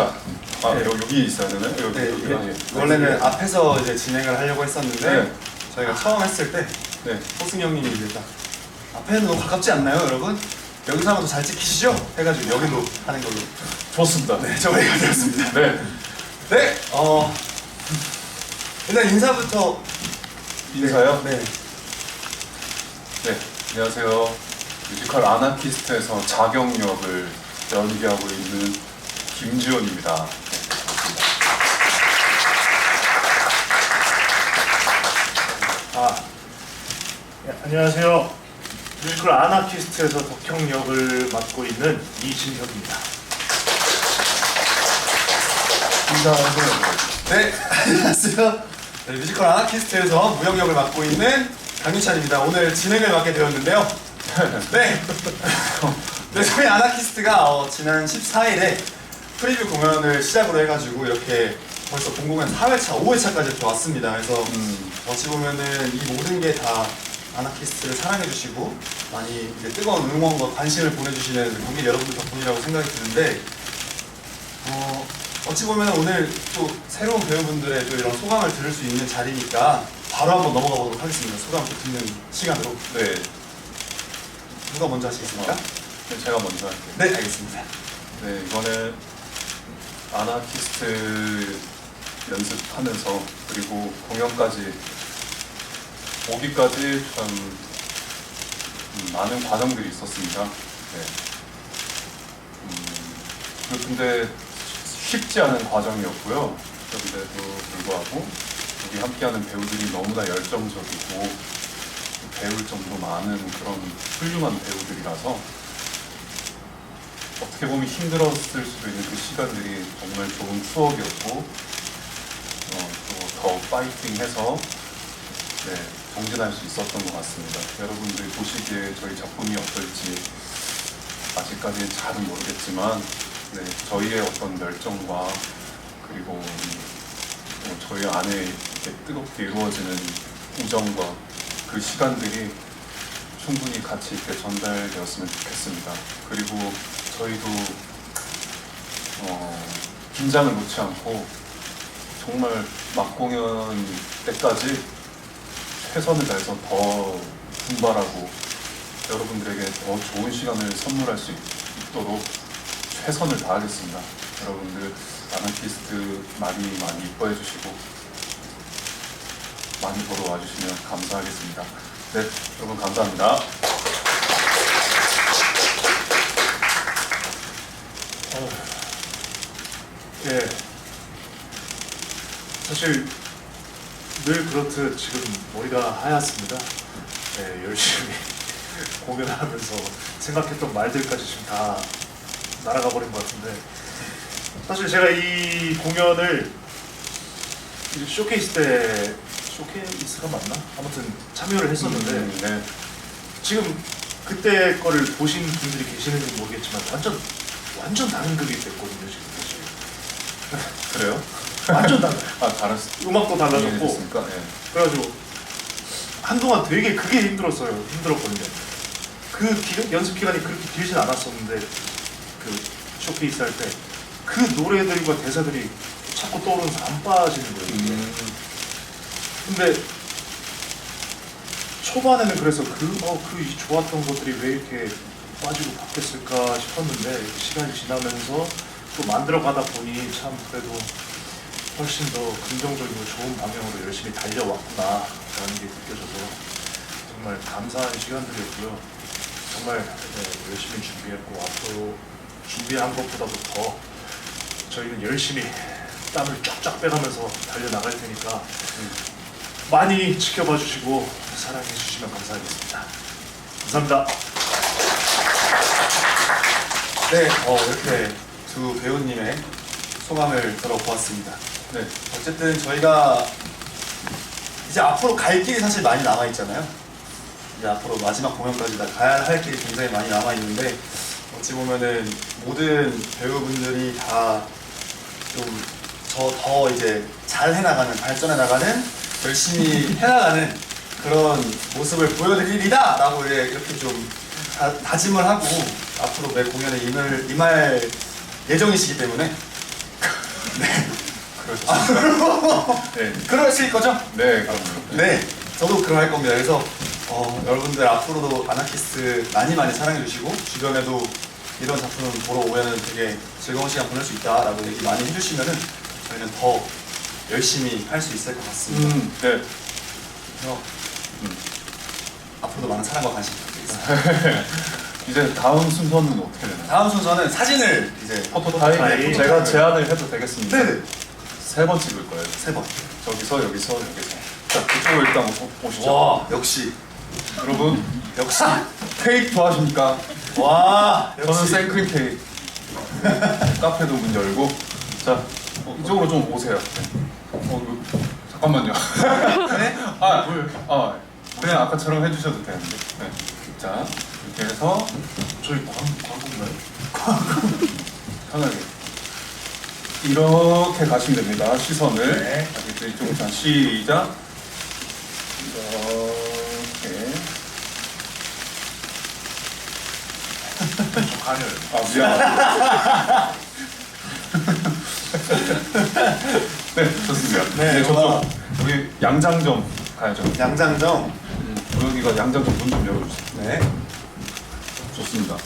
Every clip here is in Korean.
자, 아 네. 여- 여기 있어야 되나요? 여기 네, 여기 예. 원래는 앞에서 이제 진행을 하려고 했었는데 네. 저희가 처음 했을 때 네. 호승 형님이 이제 딱 앞에는 너무 가깝지 않나요, 여러분? 영상으로 잘 찍히시죠? 해가지고 여기로 하는 걸로 좋습니다. 네 저희가 되었습니다. 네. 네, 어 일단 인사부터 인사요? 네, 네. 안녕하세요. 뮤지컬 아나키스트에서 자경 역을 연기하고 있는 김지원입니다. 아, 네, 안녕하세요. 뮤지컬 아나키스트에서 덕형 역을 맡고 있는 이진혁입니다. 인사하세요. 네, 안녕하세요. 네, 뮤지컬 아나키스트에서 무영역을 맡고 있는 강유찬입니다. 오늘 진행을 맡게 되었는데요. 네, 네 저희 아나키스트가 어, 지난 14일에 프리뷰 공연을 시작으로 해가지고 이렇게 벌써 공공연 4회차, 5회차까지 이렇게 왔습니다. 그래서 음, 어찌 보면은 이 모든 게 다 아나키스트를 사랑해주시고 많이 이제 뜨거운 응원과 관심을 보내주시는 관객 여러분들 덕분이라고 생각이 드는데 어, 어찌 보면 오늘 또 새로운 배우분들의 또 이런 소감을 들을 수 있는 자리니까 바로 한번 넘어가 보도록 하겠습니다. 소감 또 듣는 시간으로 네. 누가 먼저 하시겠습니까? 네, 제가 먼저 할게요. 네, 알겠습니다. 네, 이번에 아나키스트 연습하면서 그리고 공연까지 오기까지 참 음, 많은 과정들이 있었습니다. 네. 음, 그 근데 쉽지 않은 과정이었고요. 그런데도 불구하고 여기 함께하는 배우들이 너무나 열정적이고 배울 정도 많은 그런 훌륭한 배우들이라서 어떻게 보면 힘들었을 수도 있는 그 시간들이 정말 좋은 추억이었고 어, 또더 파이팅해서 네, 정진할 수 있었던 것 같습니다. 여러분들이 보시기에 저희 작품이 어떨지 아직까지는 잘은 모르겠지만 네, 저희의 어떤 열정과 그리고 어, 저희 안에 이렇게 뜨겁게 이루어지는 우정과 그 시간들이 충분히 가치 있게 전달되었으면 좋겠습니다. 그리고 저희도 어, 긴장을 놓지 않고 정말 막 공연 때까지 최선을 다해서 더 분발하고 여러분들에게 더 좋은 시간을 선물할 수 있, 있도록 최선을 다하겠습니다. 여러분들 아나키스트 많이 많이 이뻐해 주시고 많이 보러 와주시면 감사하겠습니다. 네, 여러분 감사합니다. 예. 사실 늘 그렇듯 지금 머리가 하얗습니다. 예, 열심히 공연하면서 생각했던 말들까지 지금 다 날아가 버린 것 같은데 사실 제가 이 공연을 쇼케이스 때 쇼케이스가 맞나? 아무튼 참여를 했었는데 음, 네, 지금 그때 거를 보신 분들이 계시는지 모르겠지만 완전 완전 다른 극이 됐거든요 지금 사실 그래요? 완전 달라요 아, 잘했, 음악도 달라졌고 됐습니까? 네. 그래가지고 한동안 되게 그게 힘들었어요 힘들었거든요 그 기, 연습 기간이 그렇게 길진 않았었는데 그 쇼케이스 할 때 그 노래들과 대사들이 자꾸 떠오르면서 안 빠지는 거예요 이게. 음, 근데 초반에는 그래서 그, 어, 그이 좋았던 것들이 왜 이렇게 빠지고 바뀌었을까 싶었는데 시간이 지나면서 또 만들어가다 보니 참 그래도 훨씬 더 긍정적이고 좋은 방향으로 열심히 달려왔구나라는 게 느껴져서 정말 감사한 시간들이었고요. 정말 네, 열심히 준비했고 앞으로 준비한 것보다도 더 저희는 열심히 땀을 쫙쫙 빼가면서 달려나갈 테니까 음, 많이 지켜봐 주시고 사랑해 주시면 감사하겠습니다. 감사합니다. 네, 어, 이렇게 두 배우님의 소감을 들어보았습니다. 네. 어쨌든 저희가 이제 앞으로 갈 길이 사실 많이 남아 있잖아요. 이제 앞으로 마지막 공연까지 다 가야 할 길이 굉장히 많이 남아 있는데 어찌 보면은 모든 배우분들이 다 좀 저 더 이제 잘 해나가는 발전해 나가는 열심히 해나가는 그런 모습을 보여드리리다라고 이제 이렇게 좀 다, 다짐을 하고 앞으로 매 공연에 임을 임할 예정이시기 때문에 그렇죠. 네, 그러실 거죠? 네, 그럼요. 네, 저도 그럼 할 겁니다. 그래서 어, 여러분들 앞으로도 아나키스 많이 많이 사랑해 주시고 주변에도 이런 작품 보러 오면은 되게 즐거운 시간 보낼 수 있다라고 얘기 많이 해주시면은 저희는 더 열심히 할 수 있을 것 같습니다. 음, 네. 그래서 음, 앞으로도 많은 사랑과 관심. 이제 다음 순서는 어떻게 되나요? 다음 순서는 사진을 이제 포토타임 포토타임. 제가 제안을 해도 되겠습니다. 네네 세 번 찍을 거예요. 세 번. 저기서 여기서 여기서. 자, 그쪽으로 일단 오- 오시죠. 와 역시 여러분 역시 케이크 좋아하십니까? 와 저는 역시 생크림 케이크. 카페도 문 열고. 자, 어, 이쪽으로 좀 오세요. 네. 어, 그, 잠깐만요. 네? 아, 아, 그냥 아까처럼 해주셔도 되는데. 네. 자, 이렇게 해서 저희 광 광고인가요? 편하게. 이렇게 가시면 됩니다. 시선을. 네. 아시겠죠? 이쪽으로 자, 시작. 이렇게. 좀 가려요. 아, 미안합니다. 네, 좋습니다. 네, 네, 와. 저쪽 우리 양장점 가야죠. 양장정. 여기가 양장점 문좀 열어주세요. 네. 좋습니다.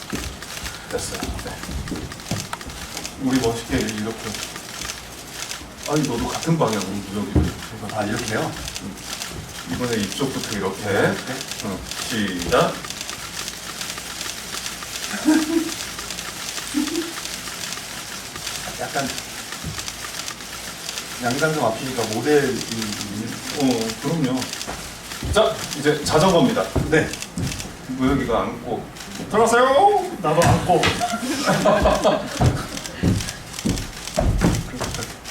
됐어요. 네. 우리 멋있게 이렇게. 아니 너도 같은 방향으로 무적이를. 아 이렇게요? 이번에 이쪽부터 이렇게. 네. 응, 시작. 약간 양장점 앞이니까 모델인 분이 어, 그럼요. 자, 이제 자전거입니다. 네. 무역이가 안고 들어가세요. 나도 안고.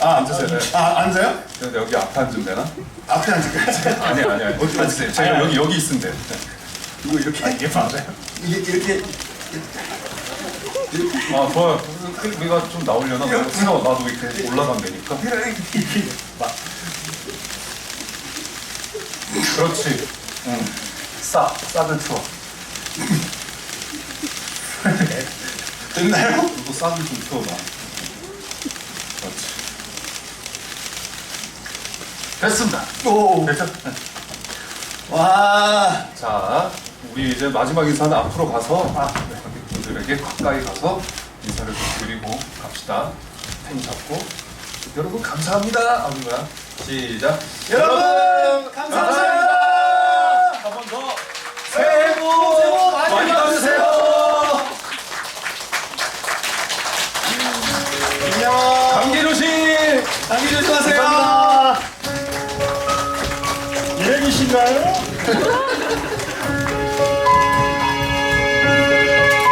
아 앉으세요. 네. 아 앉아요? 근데 여기 앞에 앉으면 되나? 앞에 앉을까요? 아니 아니 아니. 어디 앉으세요? 제가 여기 여기 있으면 돼. 네. 이거 이렇게 아, 이게 맞아요? 이게 이렇게 아 좋아요. 우리가 좀 나오려나? 세워 나도 이렇게 올라가면 되니까. 이게 맞. 그렇지. 응. 싸 싸드 투어. 됐나요? 너도 싸드 좀 투어봐. 그렇지. 됐습니다. 오. 됐죠? 와. 자, 우리 이제 마지막 인사는 앞으로 가서 아, 네, 관객분들에게 가까이 가서 인사를 좀 드리고 갑시다. 펜 잡고 여러분 감사합니다. 거야. 시작. 여러분 감사합니다. 한 번 더. 새해 복